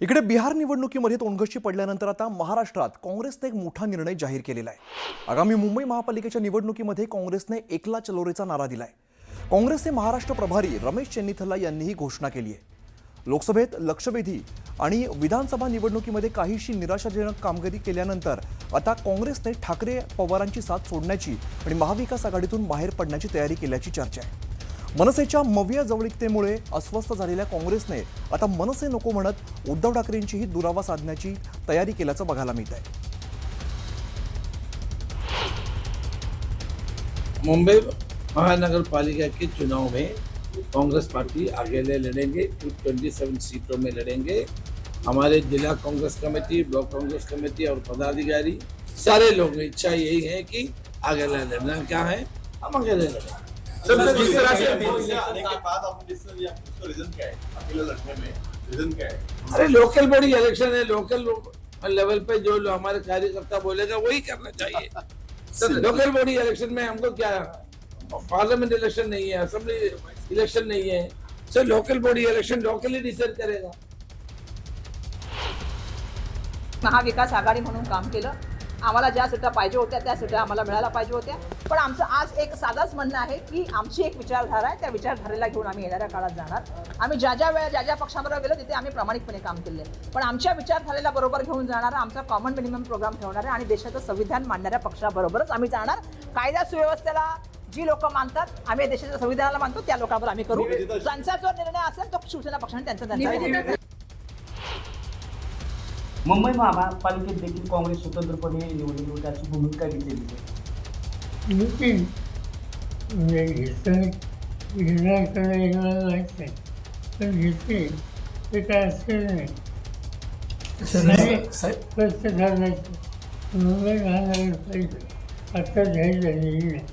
इकडे बिहार निवडणुकीमध्ये तोंडघशी पडल्यानंतर आता महाराष्ट्रात काँग्रेसने एक मोठा निर्णय जाहीर केलेला आहे. आगामी मुंबई महापालिकेच्या निवडणुकीमध्ये काँग्रेसने एकला चलोरेचा नारा दिलाय. काँग्रेसचे महाराष्ट्र प्रभारी रमेश चेन्नीथला यांनी ही घोषणा केली आहे. लोकसभेत लक्षवेधी आणि विधानसभा निवडणुकीमध्ये काहीशी निराशाजनक कामगिरी केल्यानंतर आता काँग्रेसने ठाकरे पवारांची साथ सोडण्याची आणि महाविकास आघाडीतून बाहेर पडण्याची तयारी केल्याची चर्चा आहे. मनसेच्या मव्य जवळिकतेमुळे अस्वस्थ झालेल्या काँग्रेसने आता मनसे नको म्हणत उद्धव ठाकरेंचीही दुरावा साधण्याची तयारी केल्याचं बघायला मिळत आहे मुंबई महानगर पालिका के चुनाव में कांग्रेस पार्टी अकेले लड़ेंगे ट्वेंटी सेवन सीटों में लड़ेंगे। हमारे जिला Congress committee block Congress committee और पदाधिकारी सारे लोग इच्छा यही है कि अकेले लड़ना क्या है? हम अकेले लड़ेंगे। सर, जिस तरह से से आने के बाद आपने डिसीज़न लिया उसका रीजन क्या है? अकेले लड़ने में रीजन क्या है? अरे लोकल बॉडी इलेक्शन है लोकल लेवल पे जो हमारे कार्यकर्ता बोलेगा वही करना चाहिए। सर लोकल बॉडी इलेक्शन में हमको क्या पार्लियामेंट इलेक्शन नहीं है असेंबली इलेक्शन नहीं है। Sir local body election locally decide करेगा। महाविकास आघाडी म्हणून काम केलं. आम्हाला ज्या सीटा पाहिजे होत्या त्या सीटा आम्हाला मिळायला पाहिजे होत्या. पण आमचं आज एक साधाच म्हणणं आहे की आमची एक विचारधारा आहे त्या विचारधारेला घेऊन आम्ही येणाऱ्या काळात जाणार. आम्ही ज्या ज्या वेळा ज्या ज्या पक्षाबरोबर गेलो तिथे आम्ही प्रामाणिकपणे काम केले. पण आमच्या विचारधारेला बरोबर घेऊन जाणारा आमचा कॉमन मिनिमम प्रोग्राम ठेवणार आहे आणि देशाचं संविधान मांडणाऱ्या पक्षाबरोबरच आम्ही जाणार. कायदा सुव्यवस्थेला जी लोक मानतात आम्ही देशाच्या संविधानाला मानतो त्या लोकांवर आम्ही करू. त्यांचा जो निर्णय असेल तो शिवसेना पक्षाने त्यांचा त्यांचा निर्णय मुंबई महापालिकेत देखील काँग्रेस स्वतंत्रपणे निवडणूक लढवण्याची भूमिका घेतलेली आहे. नितीन म्हणजे घेतलं माहीत नाही पण घेते ते काय असेल नाही. स्पष्ट ठरवायचं मुंबई महानगरपालिका आता जाहीर झालेली नाही.